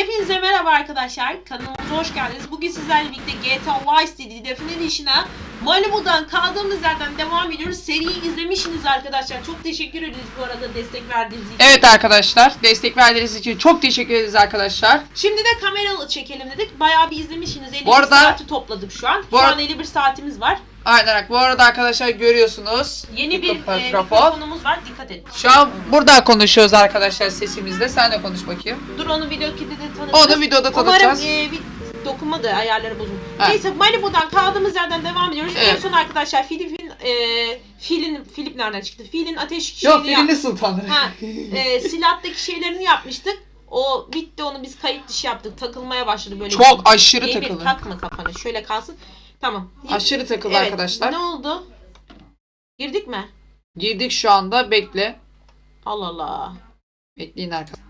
Hepinize merhaba arkadaşlar. Kanalımıza hoş geldiniz. Bugün sizlerle birlikte GTA Vice City Definition'a Malibu'dan kaldığımız yerden devam ediyoruz. Seriyi izlemişsiniz arkadaşlar. Çok teşekkür ederiz bu arada destek verdiğiniz için. Evet arkadaşlar destek verdiğiniz için çok teşekkür ederiz arkadaşlar. Şimdi de kameralı çekelim dedik. Bayağı bir izlemişsiniz. 51 Bu arada- saati topladık şu an. Bu Şu an 51 saatimiz var. Aynen bu arada arkadaşlar görüyorsunuz. Yeni bir Mikrofon- e, mikrofonumuz var. Dikkat et. Şu an burada konuşuyoruz arkadaşlar sesimizde. Sen de konuş bakayım. Dur onu video kilidi tanıtırız. Onu videoda Umarım tanıtacağız. e, bir dokunmadı ayarları bozuldu. Ha. Neyse Malibu'dan kaldığımız yerden devam ediyoruz. En Evet. son arkadaşlar Filip'in e, Fil'in Filip nereden çıktı? Fil'in ateş Yok şeyini Filini yap- Sultanları. Ha, e, silahtaki şeylerini yapmıştık. O bitti onu biz kayıt dışı yaptık. Takılmaya başladı böyle. Çok aşırı Emir, takılı. takma kafanı. Şöyle kalsın. Tamam. Aşırı takılı Evet, arkadaşlar. Ne oldu? Girdik mi? Girdik şu anda bekle. Allah Allah. Bekleyin arkadaşlar.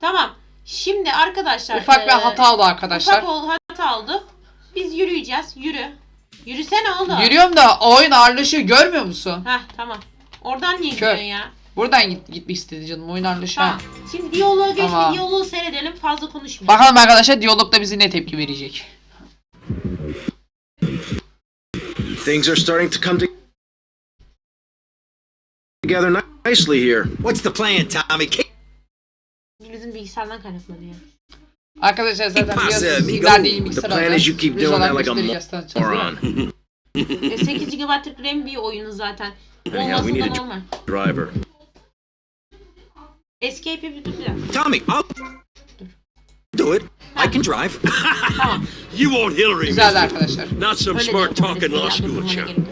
Tamam. Şimdi arkadaşlar. Ufak bir e, hata oldu arkadaşlar. Ufak ol, hata oldu. Biz yürüyeceğiz. Yürü. Yürüsene oğlum. Yürüyorum da oyun ağırlaşıyor görmüyor musun? Heh tamam. Oradan niye Kör. gidiyorsun ya? Buradan git, gitmek istedi canım oyun ağırlaşıyor. Tamam. Şimdi diyaloğa geç Tamam. diyaloğu seyredelim. Fazla konuşmayalım. Bakalım arkadaşlar diyalogda bize ne tepki verecek. Things are starting to come together ni- nicely here. What's the plan, Tommy? Bizim bilgisayardan kaynaklanıyor. Arkadaşlar zaten biliyorsunuz ileride yeni The bilgisayar plan is you keep Biz doing olan that like a değil moron. E, 8 GB'lık RAM bir oyunu zaten. Anyhow, we need a driver. Escape'e bir dur. Tommy, I'll do it. I can drive. Tamam. You won't Hillary, Güzeldi arkadaşlar. Not some Öyle smart talking öyle law school chap. gerek yok.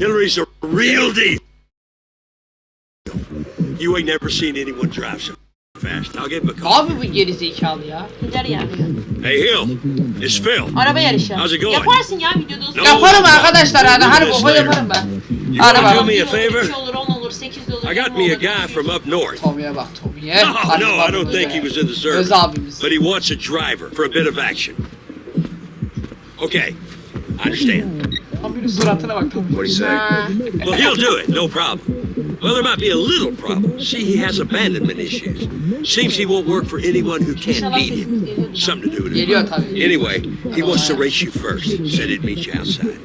Hillary's a real deal. You ain't never seen anyone drive so fast. I'll give him a call. Abi bu geri zekalı ya. Gider yani. Hey, Hill. It's Phil. Araba yarışı. How's it going? Yaparsın ya videoda. No. Yaparım arkadaşlar this baba later. yaparım ben. You wanna Araba. do me a favor? olur, 10 olur, 8 olur. I got me a guy from up north. Tommy'ye bak Tommy'ye. No, no, I don't think he was in the Öz service. abimiz. But he wants a driver for a bit of action. Okay, I understand. Tommy'nin suratına bak Tommy. What do you say? Well, he'll do it, no problem. Well, there might be a little problem. See, he has abandonment issues. Seems he won't work for anyone who can't İnşallah beat him. Something to do with it. Geliyor tabii. Anyway, he wants to race you first. Said he'd meet you outside.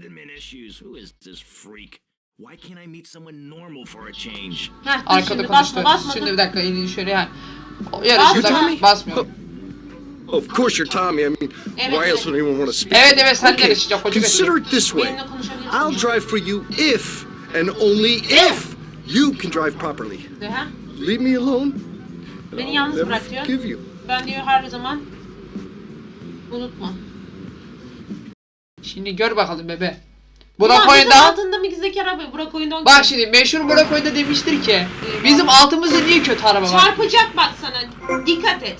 Abandonment issues. Who is this freak? Why can't I meet someone normal for a change? Heh, dur Arkada şimdi konuştu. basma basma. Şimdi dur. bir dakika elini şöyle yani. O Yarışında Basma. basmıyor. Of course you're Tommy. I mean, Evet, why evet. else would anyone want to speak? Evet evet sen de Okay, yarışacak koca Consider it this way. Benimle konuşabilirsin. I'll drive for you if and only if you can drive properly. De, ha? Leave me alone. Beni yalnız Never bırak diyor. forgive you. Ben diyor her zaman unutma. Şimdi gör bakalım bebe. Ulan Burak bizim oyunda altında mizdeki araba Burak oyundan Bak şimdi meşhur Burak oyunda demiştir ki Bizim altımızda niye kötü araba var? Çarpacak bak sana. Dikkat et.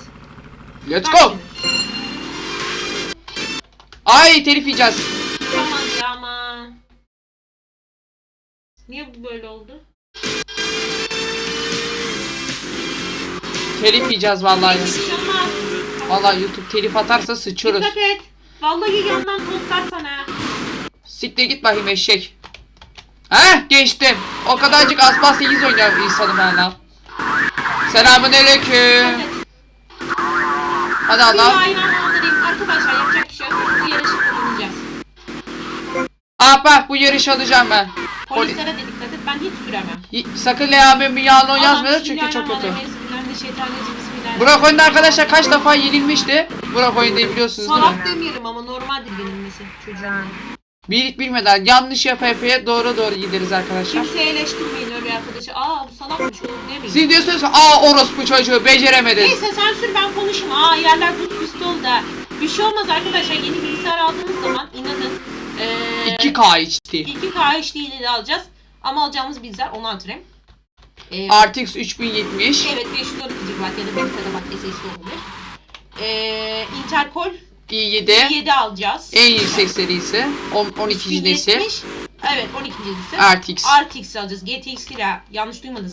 Let's Bak go. şimdi. Ay telif yiyeceğiz. Tamam ya ama. Niye bu böyle oldu? Telif yiyeceğiz vallahi. Olmaz. Vallahi YouTube telif atarsa sıçıyoruz. Dikkat et. Vallahi yandan tostlar sana. Siktir git bakayım eşek. Heh geçtim. O kadarcık aspas 8 oynuyor insanım hala. Selamun aleyküm. Evet. Hadi Bir Allah. Arkadaşlar yapacak bir şey yok. Bu yarışı kazanacağız. Ah bak bu yarışı alacağım ben. Poli- Polislere de dikkat et. Ben hiç süremem. Y- Sakın Lea ben Milano yazmıyor çünkü çok kötü. bismillahirrahmanirrahim, bismillahirrahmanirrahim. Burak oyunda arkadaşlar kaç defa yenilmişti? Burak oyunda biliyorsunuz değil mi? Salak demeyelim ama normaldir yenilmesi çocuğun. Bilip bilmeden yanlış yapa yapaya doğru doğru gideriz arkadaşlar. Kimseyi eleştirmeyin öyle arkadaşı. Aa bu salakmış oğlum demeyin. Siz diyorsunuz ki aa orospu çocuğu beceremediniz. Neyse sen sür ben konuşayım. Aa yerler buz pistol da. Bir şey olmaz arkadaşlar. Yeni bilgisayar aldığınız zaman inanın. Ee, 2K içti. 2K HD'li de alacağız. Ama alacağımız bilgisayar 16 RAM. Ee, RTX 3070. evet 512 GB ya da 1 TB SSD olabilir. Intel Core i7. 7 alacağız. En yüksek serisi. on- 12. nesil. 1070. Evet 12. nesil. RTX. RTX alacağız. GTX ile yanlış duymadınız.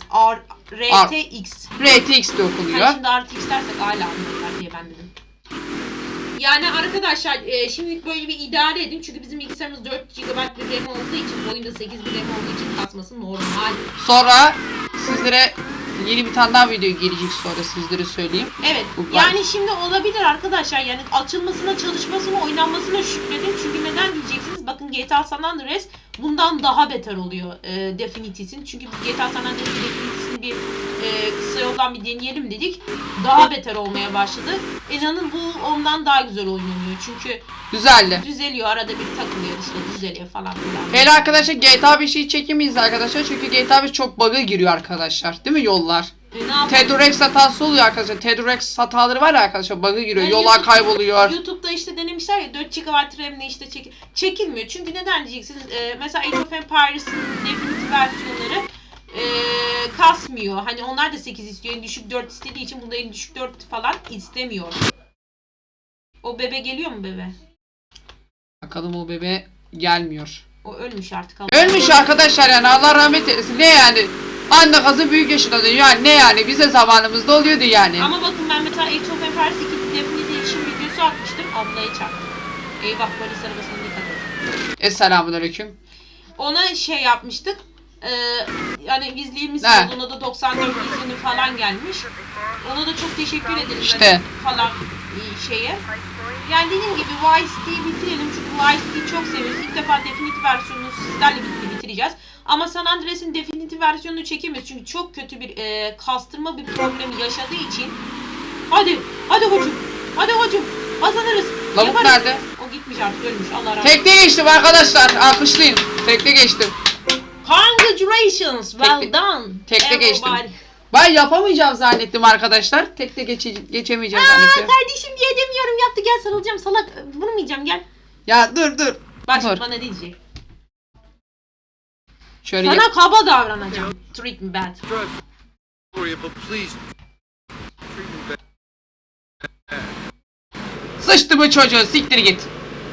R RTX. RTX de okunuyor. şimdi RTX dersek hala anlarlar diye ben dedim. Yani arkadaşlar e, şimdilik böyle bir idare edin. Çünkü bizim bilgisayarımız 4 GB bir RAM olduğu için, oyunda 8 bir RAM olduğu için kasması normal. Sonra sizlere Yeni bir tane daha video gelecek sonra sizlere söyleyeyim. Evet. Bu var. Yani şimdi olabilir arkadaşlar. Yani açılmasına, çalışmasına, oynanmasına şükredin. Çünkü neden diyeceksiniz? Bakın GTA San Andreas bundan daha beter oluyor e, Definity'sin. Çünkü biz GTA San Andreas Definity'sini bir e, kısa yoldan bir deneyelim dedik. Daha beter olmaya başladı. İnanın bu ondan daha güzel oynanıyor. Çünkü Güzeldi. düzeliyor. Arada bir takılıyor işte düzeliyor falan filan. Hele arkadaşlar GTA 5'i çekemeyiz arkadaşlar. Çünkü GTA 5 çok bug'a giriyor arkadaşlar. Değil mi yollar? E, ne yapalım? Tedrex hatası oluyor arkadaşlar. Tedrex hataları var ya arkadaşlar. Bug'a giriyor. Yani Yollar YouTube- kayboluyor. YouTube'da işte denemişler ya 4 GB RAM'le işte çek çekilmiyor. Çünkü neden diyeceksiniz? Ee, mesela Age of Empires'ın definitif versiyonları ee, kasmıyor. Hani onlar da 8 istiyor. En düşük 4 istediği için bunda en düşük 4 falan istemiyor. O bebe geliyor mu bebe? Bakalım o bebe gelmiyor. O ölmüş artık. Ölmüş arkadaşlar yani Allah rahmet eylesin. Ne yani? Anne kızı büyük yaşında diyor. Yani ne yani? Bize zamanımızda oluyordu yani. Ama bakın ben mesela Age of Empires 2 definitif için videosu atmıştım. Ablaya çarptım. Eyvah polis arabasına dikkat et. Esselamun aleyküm. ona şey yapmıştık. Ee, yani gizliyimiz Ne? ona da 94 izini falan gelmiş. Ona da çok teşekkür ederiz. İşte. hani falan e, şeye. Yani dediğim gibi Vice City'yi bitirelim çünkü Vice City'yi çok seviyoruz. İlk defa definitif versiyonunu sizlerle birlikte bitireceğiz. Ama San Andreas'ın definitif versiyonunu çekemeyiz çünkü çok kötü bir e, kastırma bir problemi yaşadığı için. Hadi, hadi hocam, hadi hocam, kazanırız. Lavuk yaparız. nerede? O gitmiş artık ölmüş. Allah rahmet eylesin. Tekte geçtim arkadaşlar. Alkışlayın. Tekte geçtim. Congratulations, well Tekte- done. tekte geçtim. everybody. Ben yapamayacağım zannettim arkadaşlar. Tekte geçe geçemeyeceğim Aa zannettim. kardeşim diye demiyorum yaptı gel sarılacağım salak vurmayacağım gel. Ya dur dur. Bak Dur. bana diyecek. Şöyle yap- Sana kaba davranacağım. Treat me bad. Sıçtı bu çocuğu. Siktir git.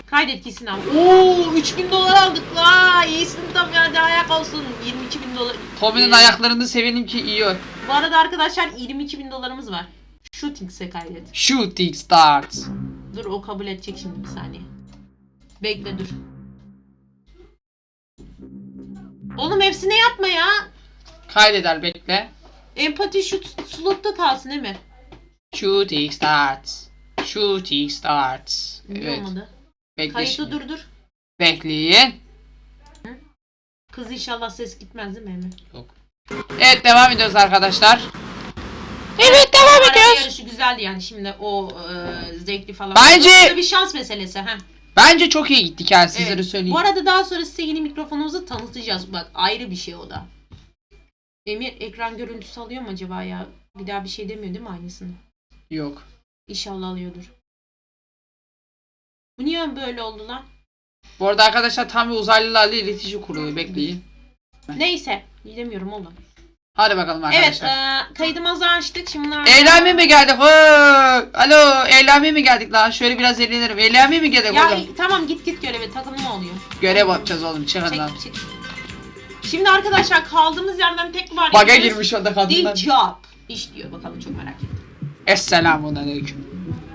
Kaydet gitsin abi. Oo 3000 dolar aldık. Aa iyisin tam ya de ayak olsun. 22 bin dolar. Tommy'nin Ee, ayaklarını sevelim ki iyi. Bu arada arkadaşlar 22 bin dolarımız var. Shootings'e kaydet. Shooting start. Dur o kabul edecek şimdi bir saniye. Bekle dur. Oğlum hepsine yapma ya. Kaydeder bekle. Empati şu slotta kalsın değil mi? Shooting start. Shooting start. Niye Evet. olmadı? Bekle Kayıtlı şimdi. dur dur. Bekleyin. Kız inşallah ses gitmez değil mi Emre? Evet devam ediyoruz arkadaşlar. Evet devam Araba ediyoruz. yarışı güzeldi yani şimdi o e, zevkli falan. Bence- Bu da bir şans meselesi. He. Bence çok iyi gittik yani sizlere Evet. söyleyeyim. Bu arada daha sonra size yeni mikrofonumuzu tanıtacağız. Bak ayrı bir şey o da. Emir ekran görüntüsü alıyor mu acaba ya? Bir daha bir şey demiyor değil mi aynısını? Yok. İnşallah alıyordur. Bu niye böyle oldu lan? Bu arada arkadaşlar tam bir uzaylılarla iletişim kuruyor. Bekleyin. Neyse. Demiyorum oğlum. Hadi bakalım Evet. arkadaşlar. E, kaydımızı açtık. Şimdi. Eğlenmeye mi geldik? Hı! Alo, eğlenmeye mi geldik lan? Şöyle biraz eğlenelim. Eğlenmeye mi geldik Ya oğlum? tamam git git göreve takılma oluyor. Görev yapacağız oğlum. Çıkın lan. Çek çek. Şimdi arkadaşlar kaldığımız yerden tekrar Baga gidiyoruz. girmiş orada The kadınlar. job. İş diyor bakalım çok merak ettim. Esselamun aleyküm.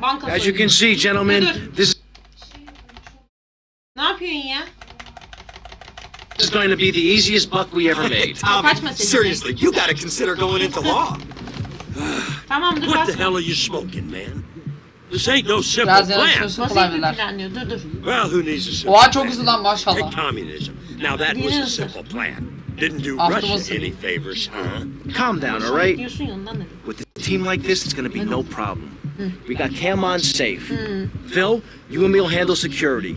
Banka As you soygunu. can see, gentlemen, this going to be the easiest buck we ever made. Tommy, Kaçma seriously, you gotta consider going into law. Tamam dur What the basma. hell are you smoking, man? This ain't no simple Biraz plan. yanıltıyorsun Basit kolay bir bilir. planlıyor. Dur dur. Well, who needs a simple Oha çok plan? hızlı lan Take maşallah. communism. Now that was a Dinliyorsun. simple plan. Didn't do Aklımı Russia sığınıyor. any favors, huh? Calm down, all right? Diyorsun ya ondan dedim. With a team like this, it's going to be no problem. Hmm. We got Cam on safe. Hmm. Phil, you and me will handle security.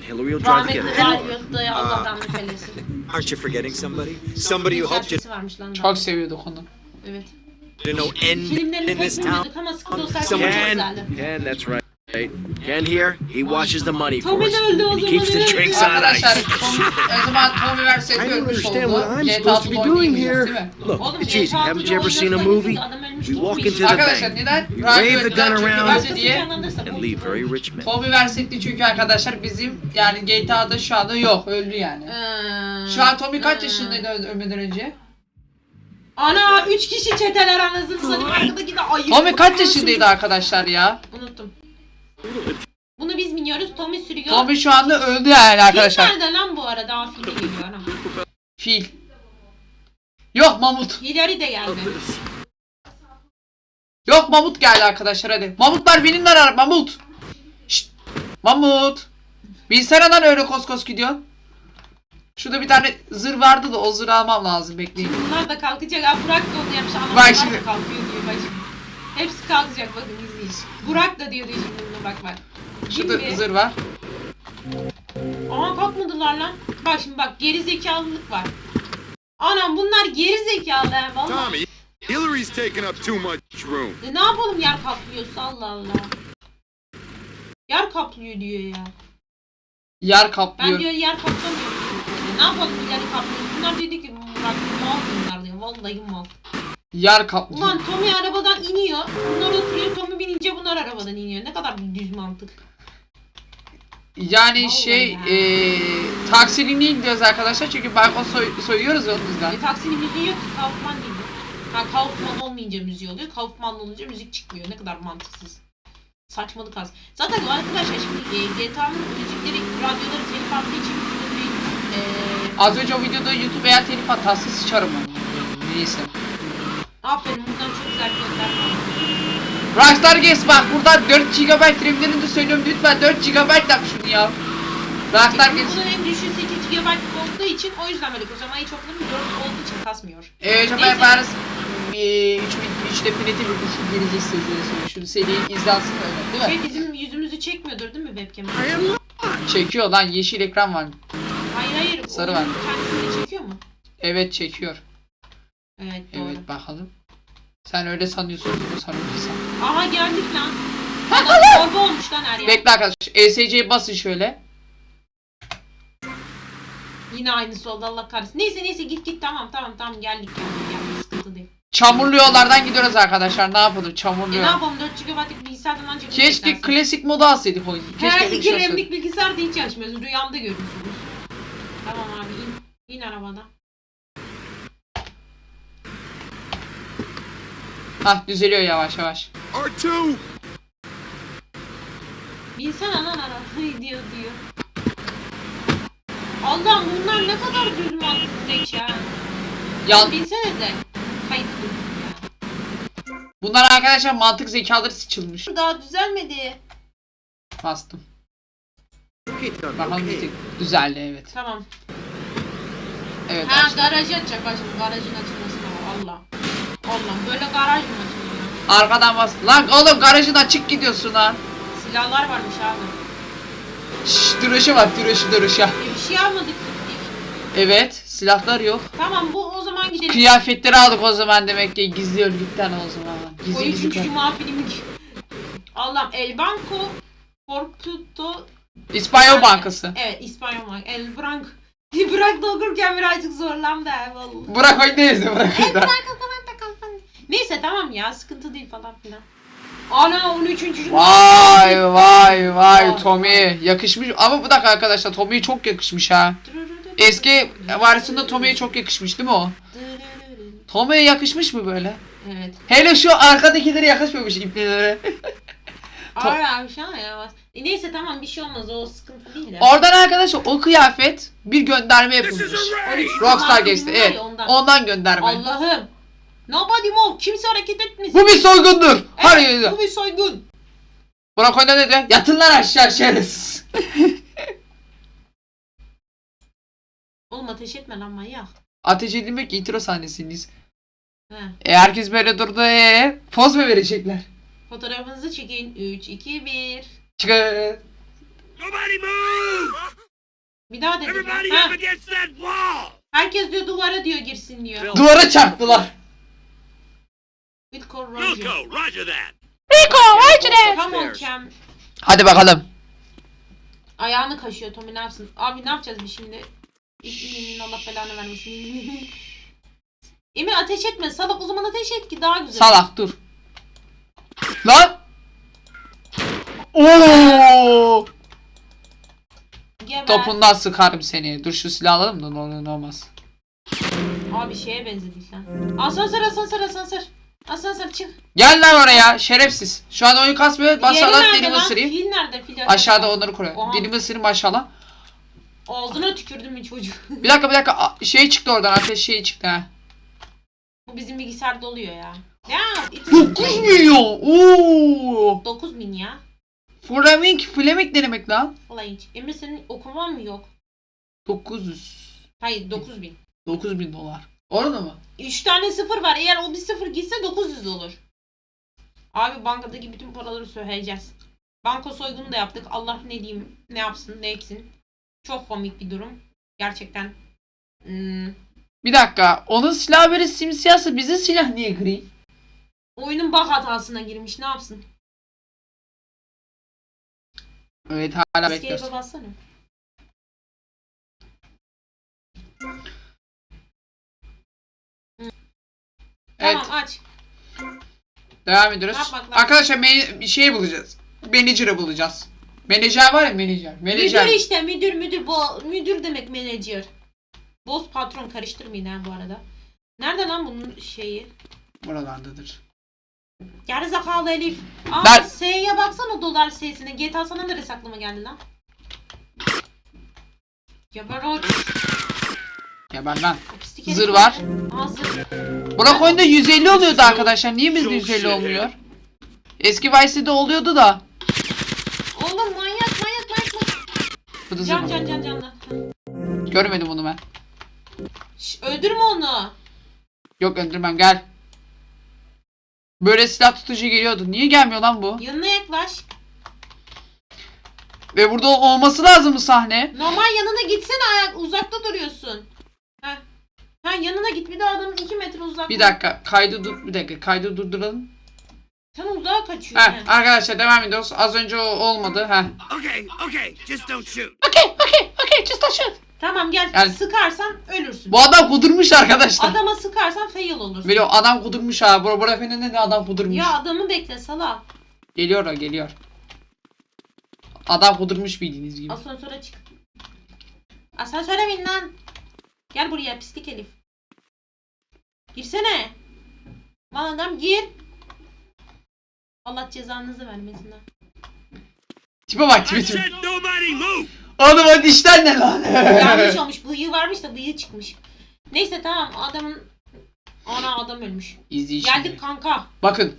And Hillary will drive the Rahmetli getaway. Allah rahmet eylesin. Aren't you forgetting somebody? Somebody who helped you Sesi varmış lan. Çok seviyorduk onu. Evet. to know end Filmlerini in this pek town? bilmiyorduk ama sıkı dostlar çok Someone- Ken, güzeldi. Ken, that's right. Ken here, he washes the money for us. de öldü o And he keeps the drinks on Arkadaşlar ice. Tommy, o zaman Tommy verseydi I don't ölmüş understand oldu. what I'm supposed to be doing here. Look, Oğlum it's easy. GTA Haven't you ever seen a movie? adam ölmüş, We walk into the Arkadaşlar bank. neden? You Radyo wave the gun çünkü around. diye. and leave very rich men. Tommy versekti çünkü arkadaşlar bizim yani GTA'da şu anda yok öldü yani. Ee, Şu an Tommy kaç ee. yaşındaydı öl- ölmeden önce? Ana 3 kişi çeteler anasını satayım arkadaki de ayı. Tommy kaç yaşındaydı arkadaşlar ya? Unuttum. Bunu biz biniyoruz. Tommy sürüyor. Tommy şu anda öldü yani Fil arkadaşlar. nerede lan bu arada? Aa, fil de geliyor ana. Fil. Yok Mamut. Hillary de geldi. Yok Mamut geldi arkadaşlar hadi. Mamutlar benimle arar Mamut. Şşt. Mamut. Bilsene lan öyle kos kos gidiyorsun. Şurada bir tane zır vardı da o zırhı almam lazım bekleyin. Bunlar da kalkacak. Aa, Burak da onu yapmış. Ama Bak bunlar şimdi. da kalkıyor diyor bak şimdi. Hepsi kalkacak bakın izleyin. Burak da diyor diyor şimdi buna bak bak. Şurada Şimdi- zır var. Aa kalkmadılar lan. Bak şimdi bak geri zekalılık var. Anam bunlar geri zekalı ha vallahi. Tommy, Hillary's taking up too much room. E, ne yapalım yer kaplıyorsa Allah Allah. Yer kaplıyor diyor ya. Yer Ben kaplıyor. diyor yer kaplamıyorum. E, ne yapalım yer kaplıyor. Bunlar dedi ki Murat mal bunlar diyor. Vallahi mal. Yer kaplıyor. Ulan Tommy arabadan iniyor. Bunlar oturuyor. Tommy binince bunlar arabadan iniyor. Ne kadar düz mantık. Yani Vallahi şey ya. eee taksiliğine gidiyoruz arkadaşlar çünkü balkon soy, soyuyoruz ya onun yüzden. E, taksinin müziği yok ki. Kaufman gibi. Ha Kaufman olmayınca müziği oluyor. Kaufman olunca müzik çıkmıyor. Ne kadar mantıksız. Saçmalık az. Zaten arkadaşlar şimdi e, GTA'nın müzikleri, radyoları telif attığı için bir e, Az önce o videoda YouTube eğer telif hattası sıçarım onu. Neyse. aferin bundan çok güzel gönderme var. Rockstar Games bak burada 4 GB RAM'lerini de söylüyorum lütfen 4 GB yap şunu ya. Rockstar Games. Bunun en düşüğü 8 GB olduğu için o yüzden böyle kocaman hiç oklanım 4 olduğu için kasmıyor. Eee hocam Neyse. yaparız. 3 3 definitif bir şey gelecek sizlere söyle. Şu seriyi izlensin öyle değil mi? Şey bizim yüzümüzü çekmiyordur değil mi webcam? Çekiyor lan yeşil ekran var. Hayır hayır. Sarı var. Kendisini çekiyor mu? Evet çekiyor. Evet doğru. Evet bakalım. Sen öyle sanıyorsun bunu sanıyorsan. Aha geldik lan. Adam torba olmuş lan her yer. Bekle arkadaşlar. ESC'ye basın şöyle. Yine aynısı oldu Allah kahretsin. Neyse neyse git git tamam tamam tamam geldik geldik geldik sıkıntı değil. Çamurlu yollardan gidiyoruz arkadaşlar. Ne yapalım? Çamurlu E ne yol. yapalım 4 GB'lık bilgisayardan ancak Keşke yüklersin. klasik modu alsaydık oyunu. Keşke Her bir iki şey. RAM'lik bilgisayar da hiç çalışmıyoruz. Rüyamda görürsünüz. Tamam abi in. İn arabadan. Hah düzeliyor yavaş yavaş. R2! Binsene lan arabayı diyor diyor. Allah'ım bunlar ne kadar düz mantıklı zeka. Yan Binsene de. Kayıt ya. Bunlar arkadaşlar mantık zekaları sıçılmış. Daha düzelmedi. Bastım. Bakalım okay. bir düzeldi evet. Tamam. Evet Ha açtım. garajı açacak bak şimdi garajın açılmasına bak Allah. Allah böyle garaj mı açılıyor? Arkadan bas. Lan oğlum garajın açık gidiyorsun lan. Silahlar varmış abi. Şşş duruşa bak duruşu duruşa. E, bir şey almadık gittik. Evet silahlar yok. Tamam bu o zaman gidelim. Kıyafetleri aldık o zaman demek ki gizli örgütten o zaman. O Gizli üçüncü gizli. cuma filmi gibi. Allah'ım El Banco Portuto İspanyol Bankası. Evet İspanyol Bank. El Branco. Bırak da okurken birazcık zorlandı ha vallahi. Bırak oynayız da bırak El oyna. Branco falan da. Neyse tamam ya sıkıntı değil falan filan. Ana 13. cuma. Vay vay vay. Tommy yakışmış ama bu dakika arkadaşlar Tommy'ye çok yakışmış ha. Eski varisinde Tommy'ye çok yakışmış değil mi o? Tommy'ye yakışmış mı böyle? Evet. Hele şu arkadakilere yakışmamış iplilere. Ara şu an ya. E, neyse tamam bir şey olmaz o sıkıntı değil ya. Oradan arkadaşlar o kıyafet bir gönderme yapılmış. 13. Rockstar var evet. ondan. Ondan gönderme. Allah'ım. Nobody move. Kimse hareket etmesin. Bu bir soygundur. Evet, Hadi. bu bir soygun. Burak oyna ne diyor? Yatın lan aşağı şerefsiz. Oğlum ateş etme lan manyak. Ateş edilmek intro sahnesindeyiz. He. E herkes böyle durdu e poz mu verecekler? Fotoğrafınızı çekin. 3, 2, 1. Çıkın. Nobody move! Bir daha dedim. Everybody Ha, up against that wall! herkes diyor duvara diyor girsin diyor. Duvara çarptılar. With Call We'll Roger. go, roger that. Come on. Cam. Hadi bakalım. Ayağını kaşıyor Tommy ne yapsın? Abi ne yapacağız biz şimdi? İlminin Allah belanı vermesin. Emir ateş etme. Salak o zaman ateş et ki daha güzel. Salak dur. Lan. Oo! Geber. Topundan sıkarım seni. Dur şu silahı alalım da ne olur ne olmaz. Abi şeye benzedik lan. Asansör asansör asansör. Asansör çık. Gel lan oraya şerefsiz. Şu an oyun kasmıyor. Maşallah nerede dilimi ısırayım. Fil nerede? Fil Aşağıda onları koruyor. Oha. Dilimi ısırayım maşallah. Ağzına tükürdüm bir çocuk. Bir dakika bir dakika. A- Şey çıktı oradan ateş şeyi çıktı ha. Bu bizim bilgisayarda oluyor ya. Ya 9 milyon. Oo. 9 bin ya. Flaming, Flaming ne demek lan? Olay hiç. Emre senin okuman mı yok? 900. Hayır 9 bin. 9000 dolar. Orada mı? 3 tane sıfır var. Eğer o bir sıfır gitse 900 olur. Abi bankadaki bütün paraları söyleyeceğiz. Banka soygunu da yaptık. Allah ne diyeyim, ne yapsın, ne etsin. Çok komik bir durum. Gerçekten. Hmm. Bir dakika. Onun silahı böyle simsiyahsa bizim silah niye gri? Oyunun bug hatasına girmiş. Ne yapsın? Evet hala bekliyoruz. Escape'e bassana. Evet Tamam aç. devam ediyoruz. Arkadaşlar me- bir şey bulacağız. Manager'ı bulacağız. Menajer var ya menajer. Menajer. Müdür işte müdür müdür bu müdür demek menajer. Boss patron karıştırmayın ha bu arada. Nerede lan bunun şeyi? Buralardadır. Gerizekalı Elif. Aa Ben- S'ye baksana dolar S'sine. GTA sana neresi aklıma geldi lan? Geber o Ya ben lan. Pislik herif. Zır var. Aa zır. Burak oyunda 150 oluyordu arkadaşlar. Niye bizde 150 olmuyor? Eski Vice'de oluyordu da. Oğlum manyak manyak manyak. Bu da Can can can can. Görmedim onu ben. Şş, öldürme onu. Yok öldürmem gel. Böyle silah tutucu geliyordu. Niye gelmiyor lan bu? Yanına yaklaş. Ve burada olması lazım bu sahne. Normal yanına gitsene ayak uzakta duruyorsun. Ha. Yanına git bir de adamın 2 metre uzakta. Bir dakika kaydı dur bir dakika kaydı durduralım. Sen uzağa kaçıyorsun. Heh, arkadaşlar devam ediyoruz. Az önce o olmadı. Heh. Okay, okay, just don't shoot. Okey okey okey just a shoot. Tamam gel Yani- sıkarsan ölürsün. Bu adam kudurmuş arkadaşlar. Adama sıkarsan fail olursun. Böyle adam kudurmuş ha. Bura bura de adam kudurmuş. Ya adamı bekle sala. Geliyor o geliyor. Adam kudurmuş bildiğiniz gibi. Asansöre çık. Asansöre bin lan. Gel buraya pislik Elif. Girsene. Lan adam gir. Allah cezanızı vermesin ha. Tipe bak tipe tipe. Oğlum o dişler ne lan? Yanlış olmuş. Bıyığı varmış da bıyığı çıkmış. Neyse tamam adamın... Ana adam ölmüş. İzleyin şimdi. Geldik kanka. Bakın.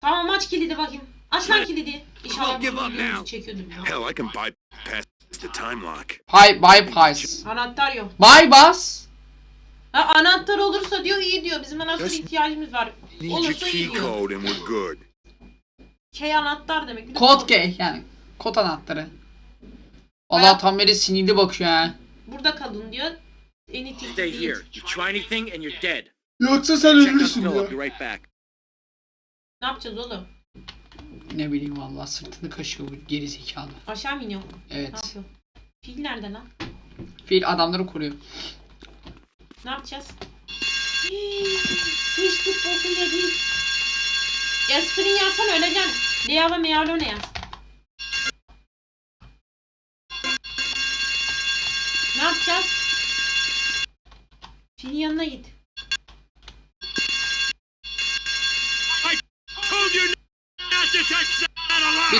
Tamam aç kilidi bakayım. Aç lan kilidi. İnşallah bunu çekiyordur. ya. Hell, I can bypass the time lock. Hi, bypass. Anahtar yok. Bypass. Ha, anahtar olursa diyor iyi diyor. Bizim anahtara ihtiyacımız var. Olursa iyi key diyor. code and we're good. Şey anahtar demek. Kod G yani. Kod anahtarı. Allah Bayağı- tam böyle sinirli bakıyor ha. Burada kalın diyor. Anything Stay here. You try anything and you're dead. Yoksa sen Check on Phil. I'll be right back. Ne yapacağız oğlum? Ne bileyim vallahi sırtını kaşıyor bu geri zekalı. Aşağı mı iniyor? Ne Evet. yapıyor? Fil nerede lan? Fil adamları koruyor. Ne yapacağız? Hii, Sıçtık boku yedik. Esprin yazsan öleceksin. Lea ve Mealo ne yaz?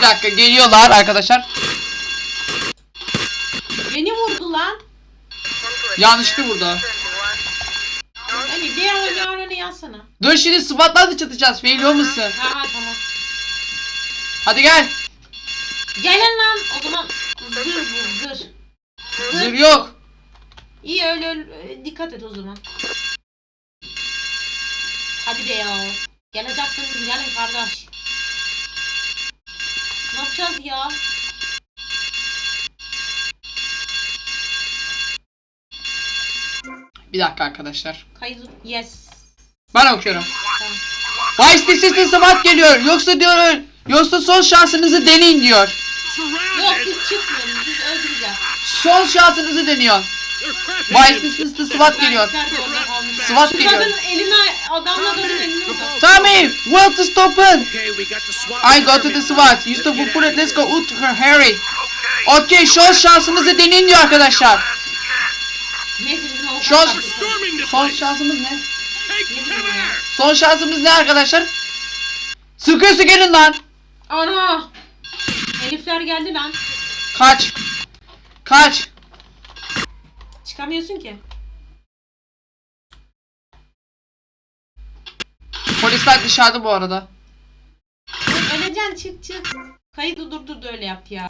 Dakika geliyorlar arkadaşlar. Beni vurdu lan. Yanlışlıkla burada. Hani Mealo ne yazsana. Dur şimdi SWAT'la da çatacağız. Fail olmasın. Ha tamam. Hadi gel. Gelin lan. O zaman zır bu zır. Zır yok. İyi öyle, öyle dikkat et o zaman. Hadi be ya. Geleceksiniz gelin kardeş. Yapacağız ya? Bir dakika arkadaşlar. Kaydı yes. Ben okuyorum. Tamam. Vice District'te SWAT geliyor. Yoksa diyor yoksa son şansınızı deneyin diyor. Yok biz çıkmıyoruz biz öldüreceğiz. Son şansınızı deniyor. Crapping Vice in. District'te SWAT geliyor. SWAT Şu geliyor. kadın eline adamla adamın elini uzat. Tommy, well to stop it. I got to the SWAT. Use the bullet. Let's go out to her. Harry. Okay, son şansınızı deneyin diyor arkadaşlar. Neyse bizim avukat Şu an- Son şansımız ne? Son şansımız ne arkadaşlar? Sıkıyorsa gelin lan. Ana! Elifler geldi lan. Kaç. Kaç. Çıkamıyorsun ki. Polisler dışarıda bu arada. Öleceksin çık çık. Kaydı durdurdu öyle yaptı ya.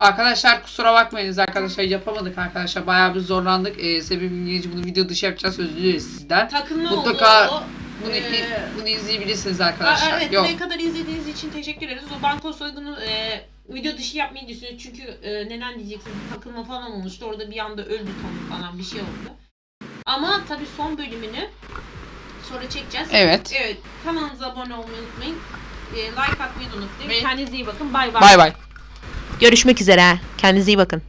Arkadaşlar kusura bakmayınız arkadaşlar yapamadık arkadaşlar bayağı bir zorlandık. Ee, sebebini bunu video dışı yapacağız özür dileriz sizden. Takılma Mutlaka oldu. O, bunu, ee... bunu izleyebilirsiniz arkadaşlar. Aa, evet Yok. ne kadar izlediğiniz için teşekkür ederiz. O banko soygunu e, video dışı yapmayı düşünüyoruz. Çünkü e, neden diyeceksiniz takılma falan olmuştu. Orada bir anda öldü Tom falan bir şey oldu. Ama tabii son bölümünü sonra çekeceğiz. Evet. Evet kanalımıza abone olmayı unutmayın. E, like atmayı da unutmayın. Kendinize iyi bakın. Bay bay. Bay bay. Görüşmek üzere. Kendinize iyi bakın.